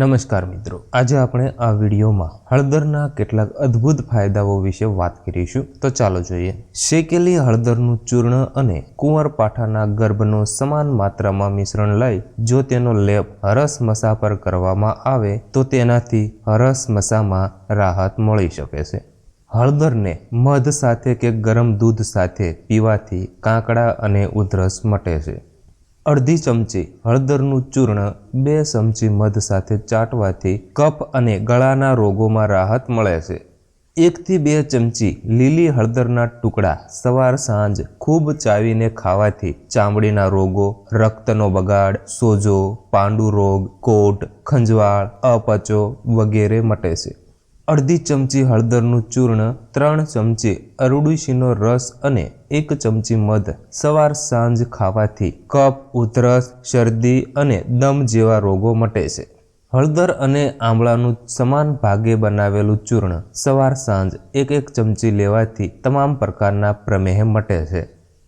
નમસ્કાર મિત્રો, આજે આપણે આ વિડીયોમાં હળદરના કેટલાક અદ્ભુત ફાયદાઓ વિશે વાત કરીશું. તો ચાલો જોઈએ. શેકેલી હળદરનું ચૂર્ણ અને કુંવરપાઠાના ગર્ભનો સમાન માત્રામાં મિશ્રણ લઈ જો તેનો લેપ હરસ મસા પર કરવામાં આવે, તો તેનાથી હરસ મસામાં રાહત મળી શકે છે. હળદરને મધ સાથે કે ગરમ દૂધ સાથે પીવાથી કાંકડા અને ઉધરસ મટે છે. અડધી ચમચી હળદરનું ચૂર્ણ, બે ચમચી મધ સાથે ચાટવાથી કફ અને ગળાના રોગોમાં રાહત મળે છે. એકથી બે ચમચી લીલી હળદરના ટુકડા સવાર સાંજ ખૂબ ચાવીને ખાવાથી ચામડીના રોગો, રક્તનો બગાડ, સોજો, પાંડુ રોગ, કોટ, ખંજવાળ, અપચો વગેરે મટે છે. અડધી ચમચી હળદરનું ચૂર્ણ, ત્રણ ચમચી અરડુસીનો રસ અને એક ચમચી મધ. સવાર સાંજ ખાવાથી કફ, ઉધરસ, શરદી અને દમ જેવા રોગો મટે છે. હળદર અને આમળાનું સમાન ભાગે બનાવેલું ચૂર્ણ સવાર સાંજ એક એક ચમચી લેવાથી તમામ પ્રકારના પ્રમેહ મટે છે.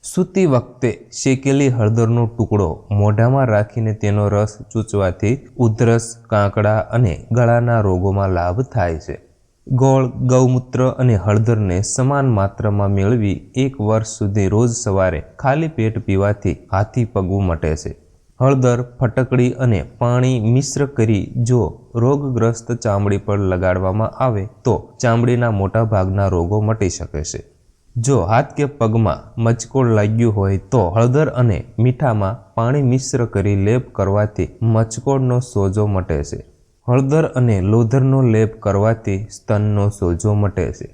સૂતી વખતે શેકેલી હળદરનો ટુકડો મોઢામાં રાખીને તેનો રસ ચૂચવાથી ઉધરસ, કાંકડા અને ગળાના રોગોમાં લાભ થાય છે. ગોળ, ગૌમૂત્ર અને હળદરને સમાન માત્રામાં મેળવી એક વર્ષ સુધી રોજ સવારે ખાલી પેટ પીવાથી હાથી પગવું મટે છે. હળદર, ફટકડી અને પાણી મિશ્ર કરી જો રોગગ્રસ્ત ચામડી પર લગાડવામાં આવે તો ચામડીના મોટા ભાગના રોગો મટી શકે છે. જો હાથ કે પગમાં મચકોડ લાગ્યું હોય તો હળદર અને મીઠામાં પાણી મિશ્ર કરી લેપ કરવાથી મચકોડનો સોજો મટે છે. હળદર અને લોધરનો લેપ કરવાથી સ્તનનો સોજો મટે છે.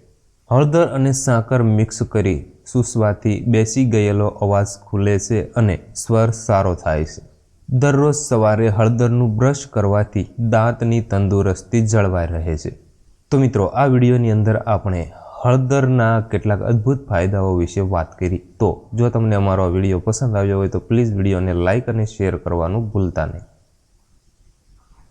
હળદર અને સાકર મિક્સ કરી સૂસવાથી બેસી ગયેલો અવાજ ખુલે છે અને સ્વર સારો થાય છે. દરરોજ સવારે હળદરનું બ્રશ કરવાથી દાંતની તંદુરસ્તી જળવાઈ રહે છે. તો મિત્રો, આ વિડીયોની અંદર આપણે હળદરના કેટલાક અદ્ભુત ફાયદાઓ વિશે વાત કરી. તો જો તમને અમારો વીડિયો પસંદ આવ્યો હોય તો પ્લીઝ વિડીયોને લાઇક અને શેર કરવાનું ભૂલતા નહીં.